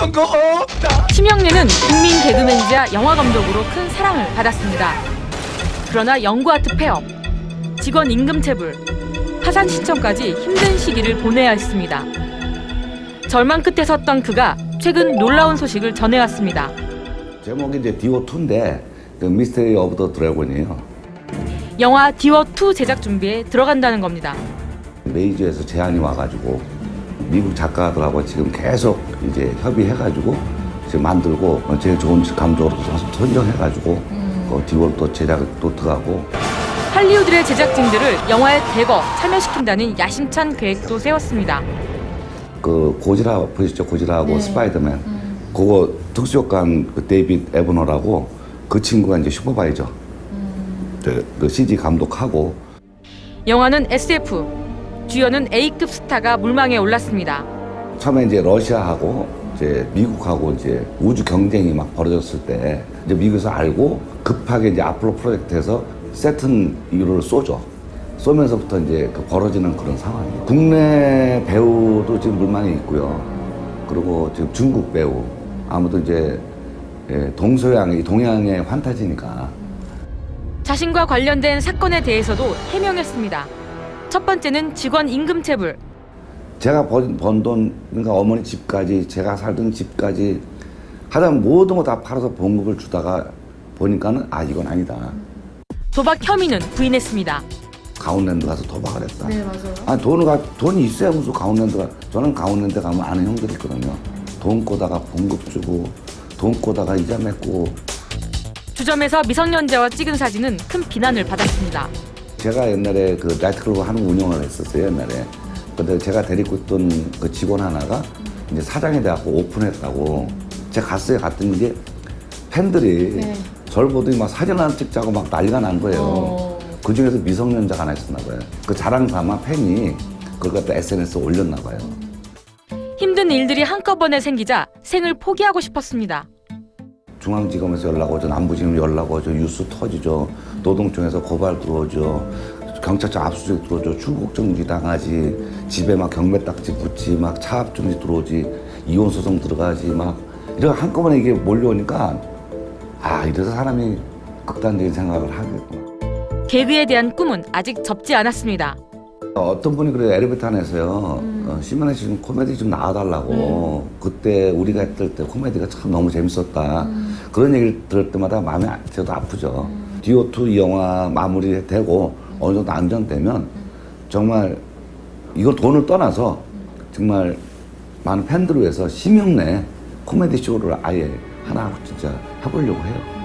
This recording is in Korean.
이런 거 없다. 심영래는 국민 개그맨이자 영화 감독으로 큰 사랑을 받았습니다. 그러나 영구아트 폐업, 직원 임금 체불, 파산 신청까지 힘든 시기를 보내야 했습니다. 절망 끝에 섰던 그가 최근 놀라운 소식을 전해왔습니다. 제목이 이제 디오2인데 그 미스테리 오브 더 드래곤이에요. 영화 디워2 제작 준비에 들어간다는 겁니다. 메이저에서 제안이 와가지고 미국 작가들하고 지금 계속 이제 협의해가지고 지금 만들고 제일 좋은 감독으로 선정해가지고 그 디올 또 제작을 또 들어가고. 할리우드의 제작진들을 영화에 대거 참여시킨다는 야심찬 계획도 세웠습니다. 그 고지라 보시죠? 고지라하고 스파이더맨. 그거 특수효과한 그 데이빗 에버너라고 그 친구가 이제 슈퍼바이저. 그, 그 CG 감독하고. 영화는 SF, 주연은 A급 스타가 물망에 올랐습니다. 처음에 이제 러시아하고 이제 미국하고 이제 우주 경쟁이 막 벌어졌을 때 이제 미국에서 알고 급하게 이제 아폴로 프로젝트에서 세튼 이유를 쏘죠. 쏘면서부터 이제 그 벌어지는 그런 상황이에요. 국내 배우도 지금 물망에 있고요. 그리고 지금 중국 배우 아무도 이제 예, 동서양이 동양의 환타지니까 자신과 관련된 사건에 대해서도 해명했습니다. 첫 번째는 직원 임금 체불, 제가 번돈 그러니까 어머니 집까지 제가 살던 집까지 하다 모든 거 다 팔아서 봉급을 주다가 보니까는 아 이건 아니다. 도박 혐의는 부인했습니다. 강원랜드 가서 도박을 했다. 네 맞아요. 아 돈을 가 돈이 있어야 무슨 강원랜드가 저는 강원랜드 가면 아는 형들이 있거든요. 돈 꼬다가 봉급 주고 돈 꼬다가 이자 맺고 주점에서 미성년자와 찍은 사진은 큰 비난을 받았습니다. 제가 옛날에 그 나이트클럽 하는 운영을 했었어요 옛날에. 근데 제가 데리고 있던 그 직원 하나가 이제 사장이 돼갖고 오픈했다고 제가 갔어요 갔더니 이제 팬들이 네. 저를 보더니 막 사진 하나 찍자고 막 난리가 난 거예요. 어. 그 중에서 미성년자가 하나 있었나 봐요. 그 자랑 삼아 팬이 그걸 갖다 SNS에 올렸나 봐요. 힘든 일들이 한꺼번에 생기자 생을 포기하고 싶었습니다. 중앙지검에서 연락 오죠. 남부지검 연락 오죠. 뉴스 터지죠. 노동청에서 고발 들어오죠. 경찰청 압수수색 들어오죠. 출국 정지 당하지. 집에 막 경매 딱지 붙지. 막 차압 정지 들어오지. 이혼 소송 들어가지. 막 이런 한꺼번에 이게 몰려오니까 아 이래서 사람이 극단적인 생각을 하겠구나. 개그에 대한 꿈은 아직 접지 않았습니다. 어떤 분이 그래요? 엘리베이터 안에서요. 어, 시민아 씨 좀 코미디 좀 나와달라고. 그때 우리가 했을 때 코미디가 참 너무 재밌었다. 그런 얘기를 들을 때마다 마음이 아- 저도 아프죠. 디오2 이 영화 마무리되고 어느 정도 안정되면 정말 이걸 돈을 떠나서 정말 많은 팬들을 위해서 심형래 코미디 쇼를 아예 하나 진짜 해보려고 해요